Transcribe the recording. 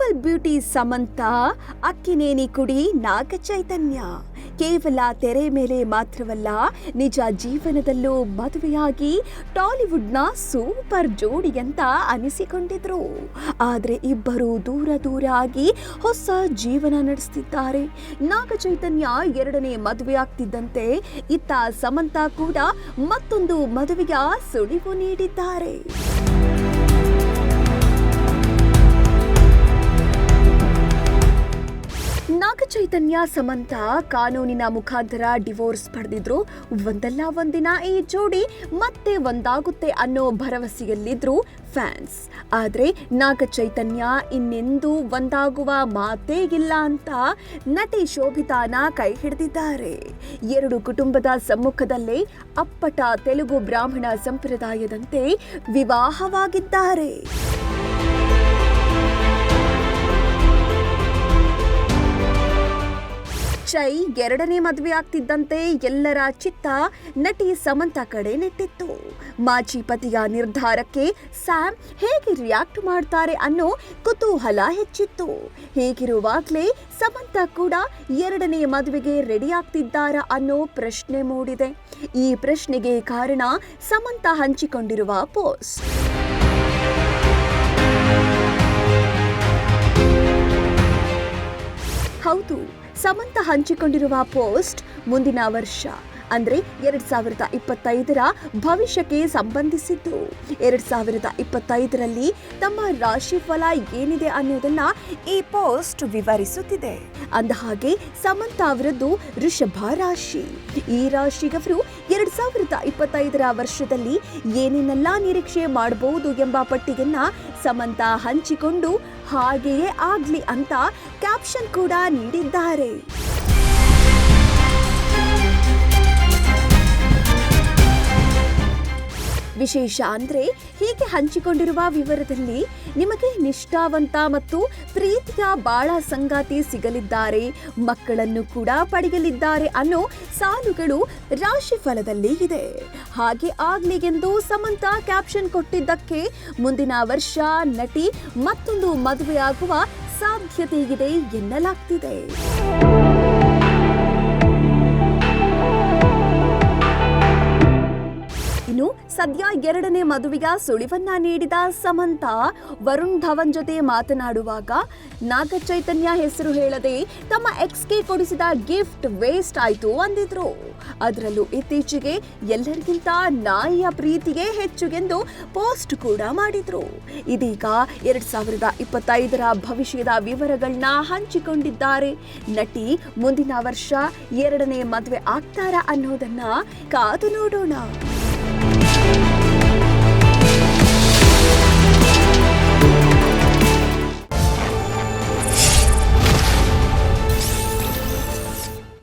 ನಟಿ ಸಮಂತ ಅಕ್ಕಿನೇನಿ ಕುಡಿ ನಾಗ ಚೈತನ್ಯ ಕೇವಲ ತೆರೆ ಮೇಲೆ ಮಾತ್ರವಲ್ಲ, ನಿಜ ಜೀವನದಲ್ಲೂ ಮದುವೆಯಾಗಿ ಟಾಲಿವುಡ್ನ ಸೂಪರ್ ಜೋಡಿ ಅಂತ ಅನಿಸಿಕೊಂಡಿದ್ರು. ಆದರೆ ಇಬ್ಬರು ದೂರ ದೂರ ಆಗಿ ಹೊಸ ಜೀವನ ನಡೆಸ್ತಿದ್ದಾರೆ. ನಾಗ ಚೈತನ್ಯ ಎರಡನೇ ಮದುವೆ ಆಗ್ತಿದ್ದಂತೆ ಇತ್ತ ಸಮಂತ ಕೂಡ ಮತ್ತೊಂದು ಮದುವೆಯ ಸುಳಿವು ನೀಡಿದ್ದಾರೆ. ನಾಗ ಚೈತನ್ಯ ಸಮಂತ ಕಾನೂನಿನ ಮುಖಾಂತರ ಡಿವೋರ್ಸ್ ಪಡೆದಿದ್ರು. ಒಂದಲ್ಲ ಒಂದಿನ ಈ ಜೋಡಿ ಮತ್ತೆ ಒಂದಾಗುತ್ತೆ ಅನ್ನೋ ಭರವಸೆಯಲ್ಲಿದ್ರು ಫ್ಯಾನ್ಸ್. ಆದರೆ ನಾಗ ಚೈತನ್ಯ ಇನ್ನೆಂದೂ ಒಂದಾಗುವ ಮಾತೇ ಇಲ್ಲ ಅಂತ ನಟಿ ಶೋಭಿತಾನ ಕೈ ಹಿಡಿದಿದ್ದಾರೆ. ಎರಡು ಕುಟುಂಬದ ಸಮ್ಮುಖದಲ್ಲೇ ಅಪ್ಪಟ ತೆಲುಗು ಬ್ರಾಹ್ಮಣ ಸಂಪ್ರದಾಯದಂತೆ ವಿವಾಹವಾಗಿದ್ದಾರೆ. ಚೈ ಎರಡನೇ ಮದುವೆ ಆಗ್ತಿದ್ದಂತೆ ಎಲ್ಲರ ಚಿತ್ತ ನಟಿ ಸಮಂತ ಕಡೆ ನೆಟ್ಟಿತ್ತು. ಮಾಜಿ ಪತಿಯ ನಿರ್ಧಾರಕ್ಕೆ ಸ್ಯಾಮ್ ಹೇಗೆ ರಿಯಾಕ್ಟ್ ಮಾಡ್ತಾರೆ ಅನ್ನೋ ಕುತೂಹಲ ಹೆಚ್ಚಿತ್ತು. ಹೀಗಿರುವಾಗಲೇ ಸಮಂತ ಕೂಡ ಎರಡನೇ ಮದುವೆಗೆ ರೆಡಿ ಆಗ್ತಿದ್ದಾರಾ ಅನ್ನೋ ಪ್ರಶ್ನೆ ಮೂಡಿದೆ. ಈ ಪ್ರಶ್ನೆಗೆ ಕಾರಣ ಸಮಂತ ಹಂಚಿಕೊಂಡಿರುವ ಪೋಸ್ಟ್. ಹೌದು, ಸಮಂತ ಹಂಚಿಕೊಂಡಿರುವ ಪೋಸ್ಟ್ ಮುಂದಿನ ವರ್ಷ, ಅಂದ್ರೆ ಎರಡ್ ಸಾವಿರದ ಇಪ್ಪತ್ತೈದರ ಭವಿಷ್ಯಕ್ಕೆ ಸಂಬಂಧಿಸಿದ್ದು. ಎರಡ್ ಸಾವಿರದ ಇಪ್ಪತ್ತೈದರಲ್ಲಿ ತಮ್ಮ ರಾಶಿಫಲ ಏನಿದೆ ಅನ್ನೋದನ್ನ ಈ ಪೋಸ್ಟ್ ವಿವರಿಸುತ್ತಿದೆ. ಅಂದಹಾಗೆ ಸಮಂತ ಅವರದ್ದು ಋಷಭ ರಾಶಿ. ಈ ರಾಶಿಗವರು ಎರಡ್ ಸಾವಿರದ ಇಪ್ಪತ್ತೈದರ ವರ್ಷದಲ್ಲಿ ಏನೇನೆಲ್ಲ ನಿರೀಕ್ಷೆ ಮಾಡಬಹುದು ಎಂಬ ಪಟ್ಟಿಯನ್ನ ಸಮಂತ ಹಂಚಿಕೊಂಡು ಹಾಗೆಯೇ ಆಗ್ಲಿ ಅಂತ ಕ್ಯಾಪ್ಷನ್ ಕೂಡ ನೀಡಿದ್ದಾರೆ. ವಿಶೇಷ ಅಂದ್ರೆ ಹೀಗೆ ಹಂಚಿಕೊಂಡಿರುವ ವಿವರದಲ್ಲಿ ನಿಮಗೆ ನಿಷ್ಠಾವಂತ ಮತ್ತು ಪ್ರೀತಿಯ ಬಾಳ ಸಂಗಾತಿ ಸಿಗಲಿದ್ದಾರೆ. ಮಕ್ಕಳನ್ನು ಕೂಡ ಪಡೆಯಲಿದ್ದಾರೆ ಅನ್ನೋ ಸಾಲುಗಳು ರಾಶಿ ಫಲದಲ್ಲಿ ಇದೆ. ಹಾಗೆ ಆಗ್ಲಿ ಎಂದು ಸಮಂತ ಕ್ಯಾಪ್ಷನ್ ಕೊಟ್ಟಿದ್ದಕ್ಕೆ ಮುಂದಿನ ವರ್ಷ ನಟಿ ಮತ್ತೊಂದು ಮದುವೆಯಾಗುವ ಸಾಧ್ಯತೆ ಇದೆ ಎನ್ನಲಾಗ್ತಿದೆ. ಸದ್ಯ ಎರಡನೇ ಮದುವೆಯ ಸುಳಿವನ್ನ ನೀಡಿದ ಸಮಂತ, ವರುಣ್ ಧವನ್ ಜೊತೆ ಮಾತನಾಡುವಾಗ ನಾಗ ಚೈತನ್ಯ ಹೆಸರು ಹೇಳದೆ ತಮ್ಮ ಎಕ್ಸ್ಗೆ ಕೊಡಿಸಿದ ಗಿಫ್ಟ್ ವೇಸ್ಟ್ ಆಯ್ತು ಅಂದಿದ್ರು. ಅದರಲ್ಲೂ ಇತ್ತೀಚೆಗೆ ಎಲ್ಲರಿಗಿಂತ ನಾಯಿಯ ಪ್ರೀತಿಗೆ ಹೆಚ್ಚು ಎಂದು ಪೋಸ್ಟ್ ಕೂಡ ಮಾಡಿದ್ರು. ಇದೀಗ ಎರಡ್ ಸಾವಿರದ ಇಪ್ಪತ್ತೈದರ ಭವಿಷ್ಯದ ವಿವರಗಳನ್ನ ಹಂಚಿಕೊಂಡಿದ್ದಾರೆ. ನಟಿ ಮುಂದಿನ ವರ್ಷ ಎರಡನೇ ಮದುವೆ ಆಗ್ತಾರಾ ಅನ್ನೋದನ್ನ ಕಾದು ನೋಡೋಣ.